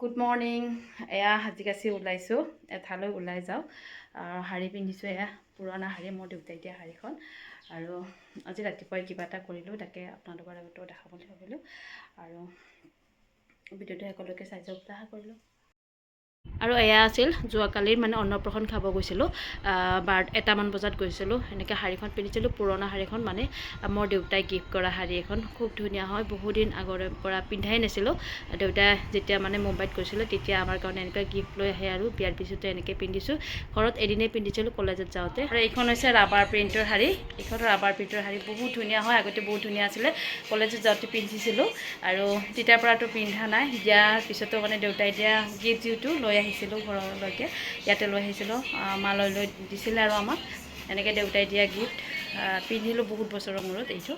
Good morning এয়া সাজি কাচি ওলাইছোঁ এঠাইলৈ ওলাই যাওঁ। শাৰী পিন্ধিছোঁ এয়া। পুৰণা শাৰী মোৰ দেউতাই দিয়া শাৰীখন। আৰু আজি ৰাতিপুৱাই কিবা এটা কৰিলোঁ তাকে আপোনালোকৰ আগতো দেখাম বুলি ভাবিলোঁ আৰু ভিডিঅ'টো সকলোকে চাই যাওক আশা কৰিলোঁ। আৰু এয়া আছিল, যোৱাকালিৰ মানে অন্নপ্ৰসন খাব গৈছিলোঁ। বাৰ এটামান বজাত গৈছিলোঁ। সেনেকৈ শাৰীখন পিন্ধিছিলোঁ, পুৰণা শাৰীখন মানে মোৰ দেউতাই গিফ্ট কৰা শাৰী এখন। খুব ধুনীয়া হয়, বহুদিন আগৰে পৰা পিন্ধাই নাছিলোঁ। দেউতাই যেতিয়া মানে মুম্বাইত গৈছিলোঁ, তেতিয়া আমাৰ কাৰণে এনেকৈ গিফ্ট লৈ আহে আৰু বিয়াৰ পিছতে এনেকৈ পিন্ধিছোঁ। ঘৰত এদিনেই পিন্ধিছিলোঁ কলেজত যাওঁতে। আৰু এইখন হৈছে ৰাবাৰ প্ৰিণ্টৰ শাৰী এইখন ৰাবাৰ প্ৰিণ্টৰ শাৰী বহুত ধুনীয়া হয়, আগতে বহুত ধুনীয়া আছিলে। কলেজত যাওঁতে পিন্ধিছিলোঁ। আৰু তেতিয়াৰ পৰাতো পিন্ধা নাই। দিয়াৰ পিছতো মানে দেউতাই দিয়া গিফ্ট যিটো লৈ আহিছিলোঁ ঘৰলৈকে। ইয়াতে লৈ আহিছিলোঁ। মালৈ লৈ দিছিলে আৰু আমাক। এনেকৈ দেউতাই দিয়া গিফ্ট। পিন্ধিলোঁ বহুত বছৰৰ মূৰত এইটো।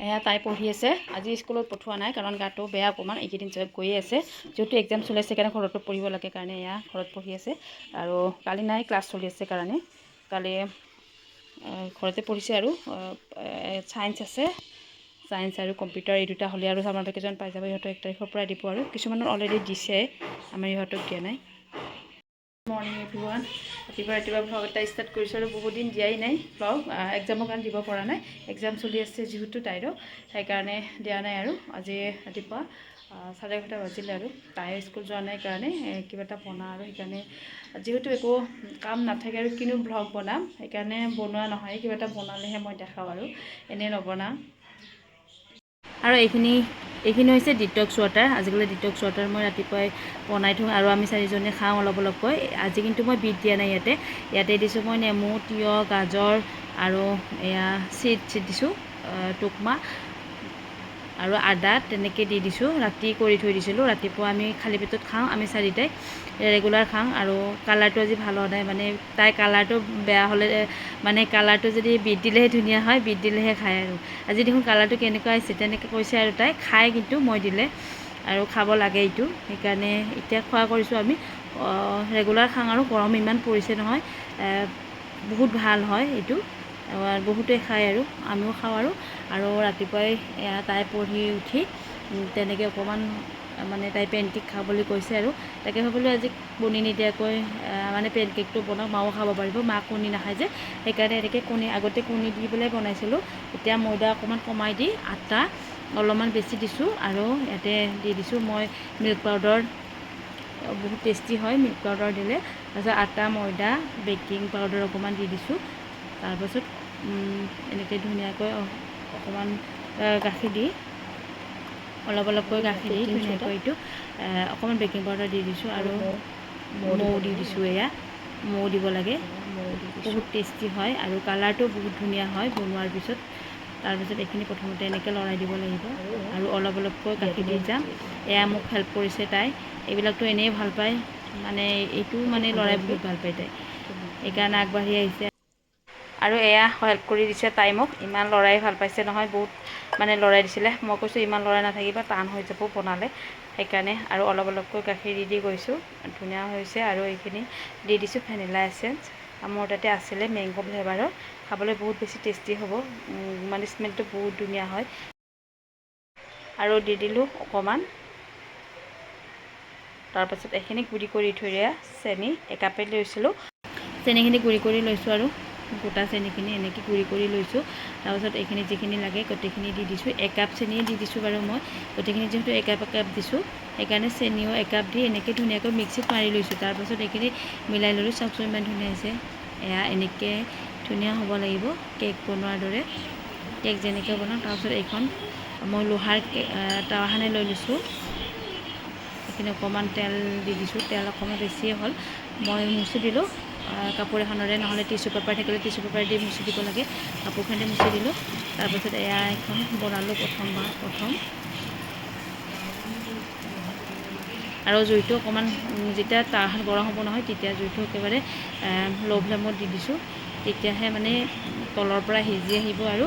এয়া তাই পঢ়ি আছে। আজি স্কুলত পঠোৱা নাই কাৰণ গাটো বেয়া অকণমান এইকেইদিন জব গৈয়ে আছে। যিহেতু এক্সাম চলি আছে সেইকাৰণে ঘৰতো পঢ়িব লাগে কাৰণে এয়া ঘৰত পঢ়ি আছে। আৰু কালি নাই ক্লাছ চলি আছে কাৰণে। কালি ঘৰতে পঢ়িছে আৰু ছায়েঞ্চ আছে। ছায়েঞ্চ আৰু কম্পিউটাৰ এই দুটা হ'লে আৰু চামাৰ ভেকেশ্যন পাই যাব ইহঁতৰ এক তাৰিখৰ পৰা দিব আৰু। কিছুমানৰ অলৰেডি দিছে, আমাৰ ইহঁতক দিয়া নাই। মৰ্ণিং এভৰিৱান ৰাতিপুৱা ৰাতিপুৱা ভ্লগ এটা ষ্টাৰ্ট কৰিছোঁ আৰু বহুত দিন দিয়াই নাই ভ্লগ এক্সামৰ কাৰণে দিব পৰা নাই। এক্সাম চলি আছে যিহেতু তাইৰো, সেইকাৰণে দিয়া নাই আৰু। আজি ৰাতিপুৱা চাৰে এঘাৰটা বাজিলে আৰু। তাই স্কুল যোৱা নাই কাৰণে কিবা এটা বনাওঁ আৰু সেইকাৰণে, যিহেতু একো কাম নাথাকে আৰু কিনো ভ্লগ বনাম, সেইকাৰণে বনোৱা নহয়, কিবা এটা বনালেহে মই দেখাওঁ আৰু। এনেই নবনাওঁ আৰু এইখিনি এইখিনি হৈছে ডিটক্স ৱাটাৰ আজিকালি ডিটক্স ৱাটাৰ মই ৰাতিপুৱাই বনাই থওঁ আৰু আমি চাৰিজনে খাওঁ অলপ অলপকৈ। আজি কিন্তু মই বিট দিয়া নাই ইয়াতে। ইয়াতে দিছোঁ মই নেমু তিয়ঁহ গাজৰ আৰু এয়া চিট চিট দিছোঁ টুকমা। আৰু আদা তেনেকৈ দি দিছোঁ। ৰাতি কৰি থৈ দিছিলোঁ। ৰাতিপুৱা আমি খালী পেটত খাওঁ আমি চাৰিটাই। ৰেগুলাৰ খাওঁ আৰু কালাৰটো আজি ভাল হোৱা নাই। মানে তাই কালাৰটো বেয়া হ'লে মানে কালাৰটো যদি বিট দিলেহে ধুনীয়া হয় বিট দিলেহে খায় আৰু। আজি দেখোন কালাৰটো কেনেকুৱা হৈছে তেনেকৈ কৈছে আৰু তাই। খায় কিন্তু মই দিলে আৰু খাব লাগে এইটো। সেইকাৰণে এতিয়া খোৱা কৰিছোঁ আমি। ৰেগুলাৰ খাওঁ আৰু গৰম ইমান পৰিছে নহয়। বহুত ভাল হয় এইটো। বহুতে খায় আৰু, আমিও খাওঁ আৰু। আৰু ৰাতিপুৱাই তাই পঢ়ি উঠি তেনেকৈ অকণমান মানে তাই পেনকেক খাবলৈ কৈছে আৰু। তাকে ভাবিলোঁ আজি কণী নিদিয়াকৈ মানে পেনকেকটো বনাওঁ, মাও খাব পাৰিব, মা কণী নাখায় যে। সেইকাৰণে এনেকৈ কণী, আগতে কণী দি পেলাই বনাইছিলোঁ। এতিয়া ময়দা অকণমান কমাই দি আটা অলপমান বেছি দিছোঁ আৰু ইয়াতে দি দিছোঁ মই মিল্ক পাউডাৰ বহুত টেষ্টি হয় মিল্ক পাউডাৰ দিলে। তাৰপিছত আটা, ময়দা বেকিং পাউডাৰ অকণমান দি দিছোঁ। তাৰপাছত এনেকৈ ধুনীয়াকৈ অকণমান গাখীৰ দি অলপ অলপকৈ গাখীৰ দি ধুনীয়াকৈ এইটো অকণমান বেকিং পাউডাৰ দি দিছোঁ আৰু মৌ দি দিছোঁ এয়া। মৌ দিব লাগে। বহুত টেষ্টি হয় আৰু কালাৰটো বহুত ধুনীয়া হয় বনোৱাৰ পিছত। তাৰপিছত এইখিনি প্ৰথমতে এনেকৈ লৰাই দিব লাগিব আৰু অলপ অলপকৈ গাখীৰ দি যাম। এয়া মোক হেল্প কৰিছে তাই। এইবিলাকতো এনেই ভালো পায়। মানে এইটো মানে লৰাই বহুত ভালো পায় তাই। সেইকাৰণে আগবাঢ়ি আহিছে আৰু এয়া হেল্প কৰি দিছে তাই মোক। ইমান লৰাই ভাল পাইছে নহয় বহুত মানে লৰাই দিছিলে। মই কৈছোঁ ইমান লৰাই নাথাকিবা টান হৈ যাব বনালে। সেইকাৰণে আৰু অলপ অলপকৈ গাখীৰ দি দি গৈছোঁ। ধুনীয়া হৈছে আৰু এইখিনি দি দিছোঁ ভেনিলা এচেঞ্চ মোৰ তাতে আছিলে মেংগ' ফ্লেভাৰৰ খাবলৈ বহুত বেছি টেষ্টি হ'ব। মানে স্মেলটো বহুত ধুনীয়া হয়। আৰু দি দিলোঁ অকণমান তাৰপাছত এইখিনি গুড়ি কৰি থৈ দিয়া চেনি। একাপে লৈছিলোঁ। চেনিখিনি গুড়ি কৰি লৈছোঁ আৰু। গোটা চেনিখিনি এনেকৈ গুড়ি কৰি লৈছোঁ। তাৰপাছত এইখিনি যিখিনি লাগে গোটেইখিনি দি দিছোঁ। একাপ চেনিয়ে দি দিছোঁ বাৰু মই। গোটেইখিনি যিহেতু একাপ একাপ দিছোঁ। সেইকাৰণে চেনিও একাপ দি এনেকৈ ধুনীয়াকৈ মিক্সিত মাৰি লৈছোঁ। তাৰপাছত এইখিনি মিলাই ল'লোঁ। চাওকচোন ইমান ধুনীয়া হৈছে। এয়া এনেকৈ ধুনীয়া হ'ব লাগিব কেক বনোৱাৰ দৰে। কেক যেনেকৈ বনাওঁ, তাৰপিছত এইখন মই লোহাৰ টাৱাখানে লৈ লৈছোঁ। এইখিনি অকণমান তেল দি দিছোঁ। তেল অকণমান বেছিয়ে হ'ল। মই মুচি দিলোঁ। কাপোৰ এখনেৰে নহ'লে টিচু পেপাৰ থাকিলে টিচু পেপাৰ দি মুচি দিব লাগে। কাপোৰখনেৰে মুচি দিলোঁ, তাৰপিছত এয়া এখন বনালোঁ প্ৰথমবাৰ প্ৰথম। আৰু জুইটো অকণমান, যেতিয়া টাৱাখন গৰম হ'ব নহয়, তেতিয়া জুইটো একেবাৰে ল' ফ্লেমত দি দিছোঁ। তেতিয়াহে মানে তলৰ পৰা সিজি আহিব আৰু।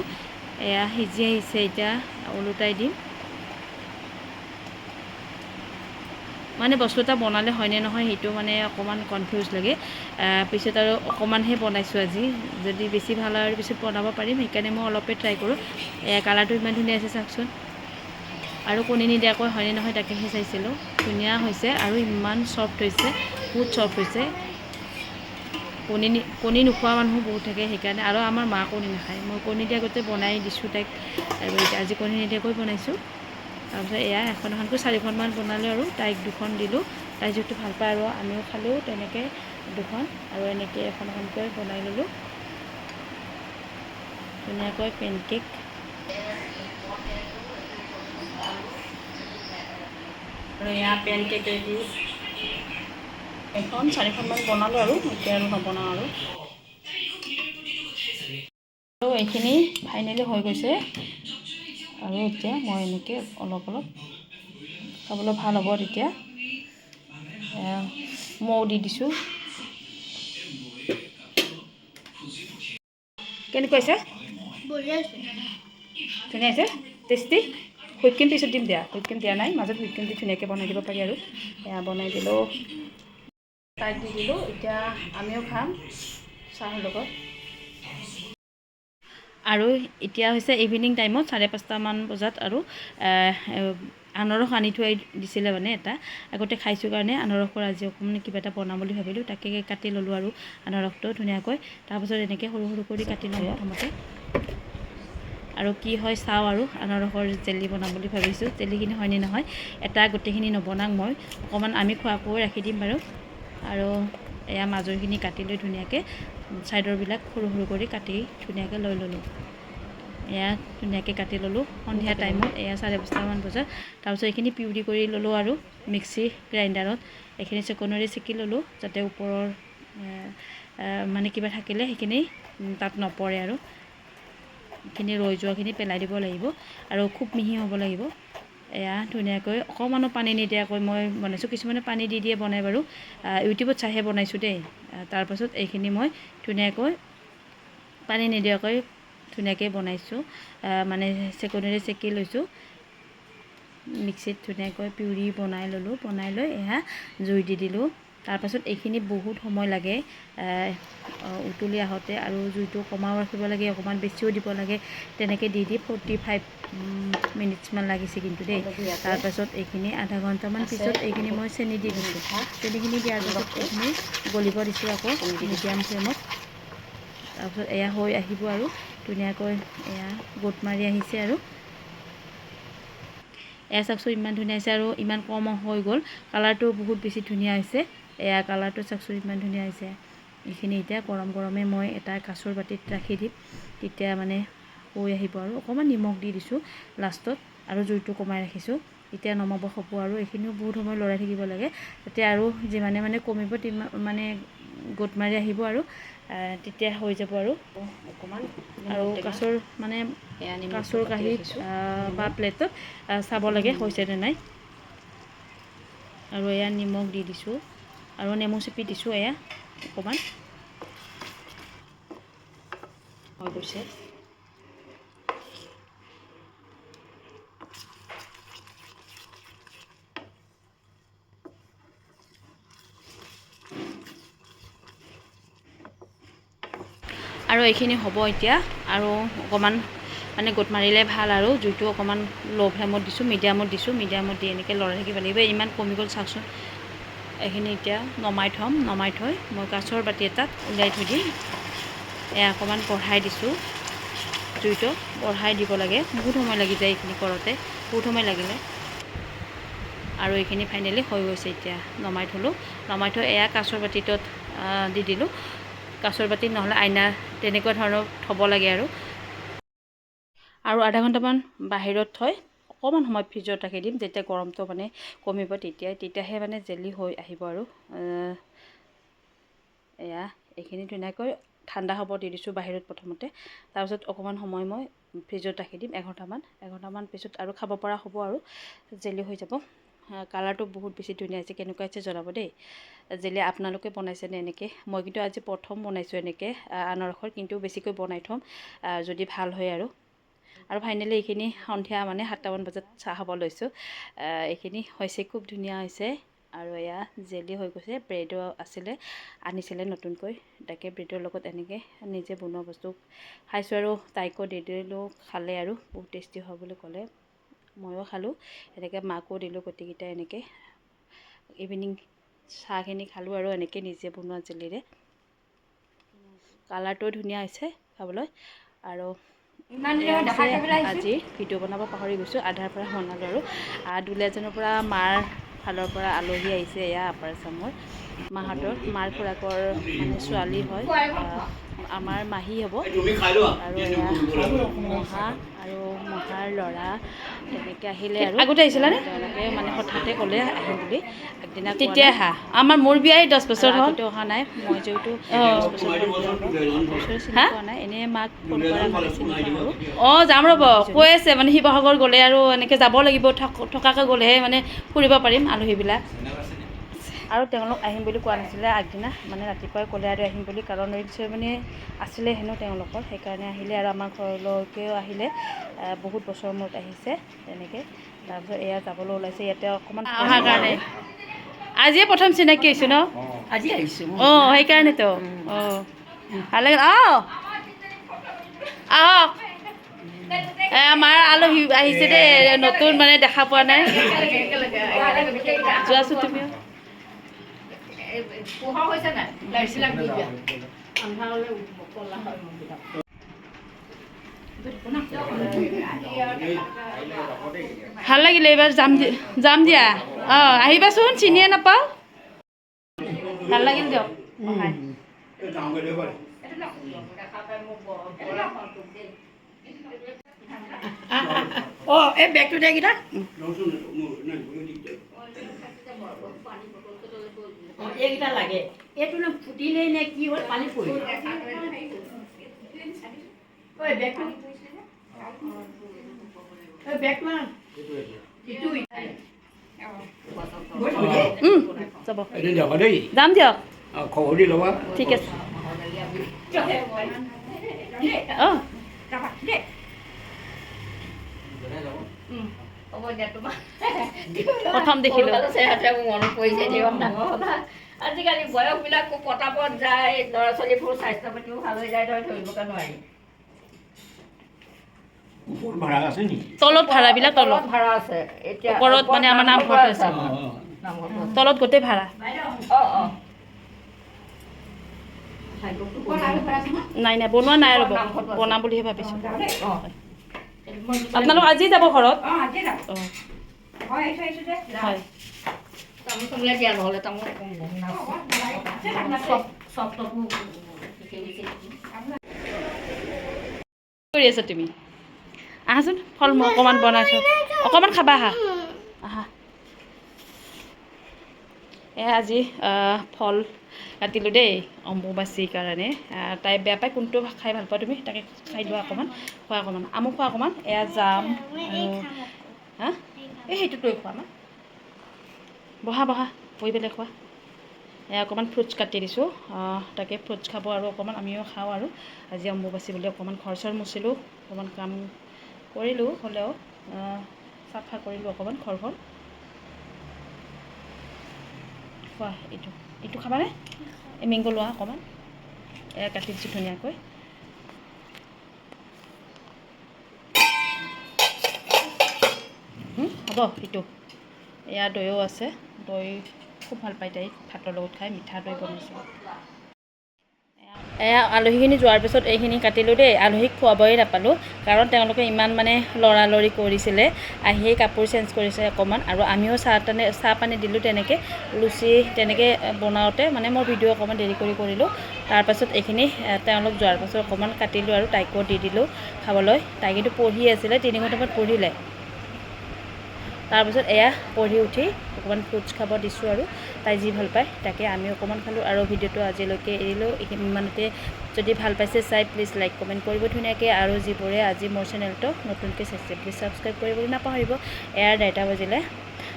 এয়া সিজি আহিছে, এতিয়া ওলোটাই দিম। মানে বস্তু এটা বনালে হয়নে নহয় সেইটো মানে অকণমান কনফিউজ লাগে। পিছত আৰু অকণমানহে বনাইছোঁ আজি। যদি বেছি ভাল হয় আৰু পিছত বনাব পাৰিম সেইকাৰণে মই অলপে ট্ৰাই কৰোঁ। কালাৰটো ইমান ধুনীয়া আছে চাওকচোন। আৰু কণী নিদিয়াকৈ হয়নে নহয় তাকেহে চাইছিলোঁ। ধুনীয়া হৈছে আৰু ইমান চফ্ট হৈছে বহুত চফ্ট হৈছে। কণী কণী নোখোৱা মানুহ বহুত থাকে সেইকাৰণে আৰু আমাৰ মা কণী নাখায়। মই কণী দিয়া আগতে বনাই দিছোঁ তাইক। আজি কণী নিদিয়াকৈ বনাইছোঁ। তাৰপিছত এয়া এখন এখনকৈ চাৰিখনমান বনালোঁ আৰু তাইক দুখন দিলোঁ। তাই যিহেতু ভাল পায় আৰু আমিও খালোঁ তেনেকৈ দুখন আৰু এনেকৈ এখন এখনকৈ বনাই ল'লোঁ। ধুনীয়াকৈ পেনকেক এখন চাৰিখনমান বনালোঁ আৰু এতিয়া আৰু নবনাওঁ আৰু। আৰু এইখিনি ফাইনেলি হৈ গৈছে। আৰু এতিয়া মই এনেকৈ অলপ অলপ খাবলৈ ভালো হ'ব তেতিয়া মৌ দি দিছোঁ। কেনেকুৱা হৈছে? ধুনীয়া হৈছে? টেষ্টি? হুইপ ক্ৰীম পিছত দিম দিয়া। হুইপ দিয়া নাই। মাজত হুইপ দি ধুনীয়াকৈ বনাই দিব পাৰি আৰু। এয়া বনাই দিলোঁ। তাইক দি দিলোঁ। এতিয়া আমিও খাম। চাহৰ লগত। আৰু এতিয়া হৈছে ইভিনিং টাইমত চাৰে পাঁচটামান বজাত আৰু আনাৰস আনি থৈ দিছিলে মানে এটা। আগতে খাইছোঁ কাৰণে আনাৰসৰ আজি অকণমান কিবা এটা বনাম বুলি ভাবিলোঁ। তাকে কাটি ল'লোঁ আৰু আনাৰসটো ধুনীয়াকৈ। তাৰপাছত এনেকৈ সৰু সৰু কৰি কাটি লওঁ প্ৰথমতে। আৰু কি হয় চাওঁ আৰু আনাৰসৰ জেলি বনাম বুলি ভাবিছোঁ। জেলিখিনি হয়নে নহয়? এটা গোটেইখিনি নবনাওঁ মই। অকণমান আমি খোৱাকৈ ৰাখি দিম বাৰু। আৰু এয়া মাজৰখিনি কাটি লৈ ধুনীয়াকৈ ছাইডৰবিলাক সৰু সৰু কৰি কাটি ধুনীয়াকৈ লৈ ল'লোঁ। এয়া ধুনীয়াকৈ কাটি ল'লোঁ। সন্ধিয়া টাইমত এয়া চাৰে পাঁচটামান বজাত। তাৰপিছত এইখিনি পিউৰি কৰি ল'লোঁ আৰু মিক্সি গ্ৰাইণ্ডাৰত। এইখিনি চেকনেৰে চেকি ল'লোঁ যাতে ওপৰৰ মানে কিবা থাকিলে সেইখিনি তাত নপৰে আৰু। এইখিনি ৰৈ যোৱাখিনি পেলাই দিব লাগিব। আৰু খুব মিহি হ'ব লাগিব। এয়া ধুনীয়াকৈ অকণমানো পানী নিদিয়াকৈ মই বনাইছোঁ কিছুমানে পানী দি দিয়ে বনাই বাৰু। ইউটিউবত চাইহে বনাইছোঁ দেই। তাৰপাছত এইখিনি মই ধুনীয়াকৈ পানী নিদিয়াকৈ ধুনীয়াকৈ বনাইছোঁ। মানে চেকনেৰে চেকি লৈছোঁ। মিক্সিত ধুনীয়াকৈ পিউৰি বনাই ল'লোঁ বনাই লৈ এয়া জুই দি দিলোঁ। তাৰপাছত এইখিনি বহুত সময় লাগে উতলি আহোঁতে আৰু জুইটো কমাও ৰাখিব লাগে অকণমান বেছিও দিব লাগে তেনেকৈ দি দি ফৰ্টি ফাইভ মিনিটছমান লাগিছে কিন্তু দেই। তাৰপাছত এইখিনি আধা ঘণ্টামান পিছত এইখিনি মই চেনি দি দিছোঁ। চেনিখিনি দিয়াৰ পাছত এইখিনি গলিব দিছোঁ আকৌ মিডিয়াম ফ্লেমত। তাৰপিছত এয়া হৈ আহিব আৰু ধুনীয়াকৈ এয়া গোট মাৰি আহিছে আৰু। এয়া চাওকচোন ইমান ধুনীয়া হৈছে আৰু ইমান কম হৈ গ'ল কালাৰটো বহুত বেছি ধুনীয়া হৈছে। এয়া কালাৰটো চাওকচোন ইমান ধুনীয়া হৈছে। এইখিনি এতিয়া গৰম গৰমে মই এটা কাঁচৰ বাতিত ৰাখি দিম। তেতিয়া মানে হৈ আহিব আৰু। অকণমান নিমখ দি দিছোঁ লাষ্টত আৰু জুইটো কমাই ৰাখিছোঁ। এতিয়া নমাব হ'ব আৰু এইখিনিও বহুত সময় লৰাই থাকিব লাগে। যাতে আৰু যিমানে মানে কমিব তিমা মানে গোট মাৰি আহিব আৰু তেতিয়া হৈ যাব আৰু। অকণমান আৰু কাঁচৰ মানে কাঁচৰ কাঁহীত বা প্লেটত চাব লাগে হৈছেনে নাই। আৰু এয়া নিমখ দি দিছোঁ। আৰু নেমু চেপি দিছোঁ এয়া অকণমান। হৈ গৈছে। আৰু এইখিনি হ'ব এতিয়া আৰু অকণমান মানে গোট মাৰিলে ভাল আৰু। জুইটো অকণমান ল' ফ্লেমত দিছোঁ মিডিয়ামত দিছোঁ মিডিয়ামত দি এনেকৈ লৰাই থাকিব লাগিব। ইমান কমি গ'ল চাওকচোন এইখিনি এতিয়া নমাই থ'ম নমাই থৈ মই কাঁচৰ বাতি এটাত উলিয়াই থৈ দিম। এয়া অকণমান বঢ়াই দিছোঁ। জুইটো বঢ়াই দিব লাগে। বহুত সময় লাগি যায় এইখিনি কৰোঁতে। বহুত সময় লাগিলে। আৰু এইখিনি ফাইনেলি হৈ গৈছে এতিয়া। নমাই থ'লোঁ। নমাই থৈ এয়া কাঁচৰ বাতিটোত দি দিলোঁ। কাঁচৰ বাতি নহ'লে আইনা তেনেকুৱা ধৰণৰ থ'ব লাগে আৰু। আৰু আধা ঘণ্টামান বাহিৰত থৈ অকণমান সময় ফ্ৰিজত ৰাখি দিম যেতিয়া গৰমটো মানে কমিব তেতিয়াই তেতিয়াহে মানে জেলি হৈ আহিব আৰু। এয়া এইখিনি ধুনীয়াকৈ ঠাণ্ডা হ'ব দি দিছোঁ বাহিৰত প্ৰথমতে। তাৰপিছত অকণমান সময় মই ফ্ৰিজত ৰাখি দিম এঘণ্টামান এঘণ্টামান পিছত আৰু খাব পৰা হ'ব আৰু জেলি হৈ যাব। কালাৰটো বহুত বেছি ধুনীয়া হৈছে কেনেকুৱা হৈছে জনাব দেই। জেলি আপোনালোকে বনাইছেনে এনেকৈ? মই কিন্তু আজি প্ৰথম বনাইছোঁ এনেকৈ আনাৰসৰ কিন্তু বেছিকৈ বনাই থ'ম যদি ভাল হয় আৰু। আৰু ফাইনেলি এইখিনি সন্ধিয়া মানে সাতটামান বজাত চাহ খাব লৈছোঁ। এইখিনি হৈছে খুব ধুনীয়া হৈছে। আৰু এয়া জেলি হৈ গৈছে ব্ৰেডো আছিলে আনিছিলে নতুনকৈ। তাকে ব্ৰেডৰ লগত এনেকৈ নিজে বনোৱা বস্তু খাইছোঁ আৰু তাইকো দি দিলোঁ খালে আৰু বহুত টেষ্টি হয় বুলি ক'লে। ময়ো খালোঁ এনেকৈ মাকো দিলোঁ গোটেইকেইটাই এনেকৈ। ইভিনিং চাহখিনি খালোঁ আৰু এনেকৈ নিজে বনোৱা জেলিৰে। কালাৰটোও ধুনীয়া হৈছে খাবলৈ। আৰু আজি ভিডিঅ' বনাব পাহৰি গৈছোঁ আধাৰ পৰা বনালোঁ আৰু দুলীয়াজনৰ পৰা মাৰ ফালৰ পৰা আলহী আহিছে এয়া আপাৰ আচামৰ মাহঁতৰ মাৰ খুৰাকৰ মানে ছোৱালী হয় আমাৰ মাহী হ'ব। আৰু মহা আৰু মহাৰ ল'ৰা তেনেকৈ আহিলে আৰু। আগতে আহিছিলানে তেওঁলোকে মানে হঠাতে ক'লে আহিম বুলি। আগদিনা তেতিয়াই আহা আমাৰ মোৰ বিয়াই দহ বছৰ হ'ল। অহা নাই। মই যিহেতু নাই। এনেই মাক ফোন কৰা অঁ যাম ৰ'ব। কৈ আছে মানে শিৱসাগৰ গ'লে আৰু এনেকৈ যাব লাগিব থক- থকাকৈ গ'লেহে মানে ফুৰিব পাৰিম আলহীবিলাক। আৰু তেওঁলোক আহিম বুলি কোৱা নাছিলে আগদিনা মানে ৰাতিপুৱাই ক'লে আৰু আহিম বুলি কাৰণ ৰিং চেৰিমনি আছিলে হেনো তেওঁলোকৰ সেইকাৰণে আহিলে আৰু আমাৰ ঘৰলৈকেও আহিলে আহ, বহুত বছৰৰ মূৰত আহিছে তেনেকৈ। তাৰপিছত এয়া যাবলৈ ওলাইছে ইয়াতে অকণমান অহাৰ কাৰণে। আজিয়ে প্ৰথম চিনাকি হৈছোঁ ন? আজি আহিছোঁ। অঁ সেইকাৰণেতো অঁ। ভাল লাগিল অঁ। আহক। আমাৰ আলহী আহিছে দেই নতুন মানে দেখা পোৱা নাই। যোৱাচোন তুমিও। পোহৰ হৈছে নাই? লাইটবিলাক দি দিয়া আন্ধাৰ হ'লে ক'লা হয় মুখবিলাক। ভালো লাগিলে এইবাৰ যাম দি- যাম দিয়া। অঁ আহিবাচোন চিনিয়ে নাপাওঁ। ভালো লাগিল দিয়ক অঁ এই বেগটো দে কেইটা এইকেইটা লাগে এইটো নে ফুটিলেই নে কি হ'ল পানী পৰিল ঐ বেগটো ঐ বেগটো যাব যাম দিয়ক খবৰ দি ল'বা ঠিক আছে অঁ হ'ব দিয়া তোমাৰ প্ৰথম দেখিলোঁ মনত পৰিছে ডাঙৰ কথা আজিকালি বয়সবিলাক পতাপত যায় ল'ৰা ছোৱালীবোৰ স্বাস্থ্য পাতিও ভাল হৈ যায় তই ধৰিবকে নোৱাৰি। ওপৰত ভাড়া আছে নেকি? তলত ভাড়াবিলাক তলত। ভাড়া আছে। এতিয়া ওপৰত মানে আমাৰ নামঘৰটো আছে। তলত গোটেই ভাড়া। অঁ অঁ। নাই। নাই বনোৱা নাই ৰ'ব। বনাম বুলিহে ভাবিছোঁ। আপোনালোক আজি যাব ঘৰত অঁ হয় তামোল চামোলে দিয়া নহ'লে তামোল চব চব তপো কি কৰি আছা তুমি আহাচোন ফল মূল অকণমান বনাইছোঁ অকণমান খাবা আহা আহা এ আজি ফল কাটিলোঁ দেই অম্বুবাচীৰ কাৰণে। তাই বেয়া পায় কোনটো খাই ভাল পোৱা তুমি? তাকে খাই লোৱা অকণমান খোৱা অকণমান। আমো খোৱা অকণমান এয়া জাম হা? এই সেইটো তই খোৱা মা। বহা বহা বহি পেলাই খোৱা। এয়া অকণমান ফ্ৰুটছ কাটি দিছোঁ। তাকে ফ্ৰুটছ খাব আৰু অকণমান আমিও খাওঁ আৰু। আজি অম্বুবাচী বুলি অকণমান ঘৰ চৰ মুচিলোঁ অকণমান কাম কৰিলোঁ হ'লেও চাফা কৰিলোঁ অকণমান ঘৰখন। খোৱা এইটো। এইটো খাবানে? এই মেংগ লোৱা অকণমান। এয়া কাটি দিছোঁ ধুনীয়াকৈ। হ'ব এইটো এয়া দৈও আছে। দৈ খুব ভাল পায় তাই ভাতৰ লগত খাই মিঠা দৈ বনাইছোঁ। এয়া আলহীখিনি যোৱাৰ পিছত এইখিনি কাটিলোঁ দেই। আলহীক খুৱাবই নাপালোঁ কাৰণ তেওঁলোকে ইমান মানে লৰালৰি কৰিছিলে আহি কাপোৰ চেঞ্জ কৰিছে অকণমান। আৰু আমিও চাহ তানে চাহ পানী দিলোঁ তেনেকৈ লুচি তেনেকৈ বনাওঁতে মানে মই ভিডিঅ' অকণমান দেৰি কৰি কৰিলোঁ। তাৰপাছত এইখিনি তেওঁলোক যোৱাৰ পাছত অকণমান কাটিলোঁ আৰু তাইকো দি দিলোঁ খাবলৈ। তাই কিন্তু পঢ়ি আছিলে তিনি ঘণ্টামান পঢ়িলে। তাৰপিছত এয়া পঢ়ি উঠি অকণমান ফ্ৰুটছ খাব দিছোঁ আৰু। তাই যি ভালো পায় তাকে আমি অকণমান খালোঁ আৰু ভিডিঅ'টো আজিলৈকে এৰিলোঁ। ইমানতে যদি ভালো পাইছে চাই প্লিজ লাইক কমেণ্ট কৰিব ধুনীয়াকৈ আৰু যিবোৰে আজি মোৰ চেনেলটো নতুনকৈ চাইছে প্লিজ ছাবস্ক্ৰাইব কৰিবলৈ নাপাহৰিব। এয়াৰ ডেৰটা বাজিলে।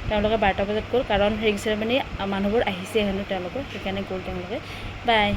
তেওঁলোকে বাৰটা বজাত গ'ল কাৰণ ৰিং চেৰেমনি মানুহবোৰ আহিছে হেনো তেওঁলোকৰ, সেইকাৰণে গ'ল তেওঁলোকে। বাই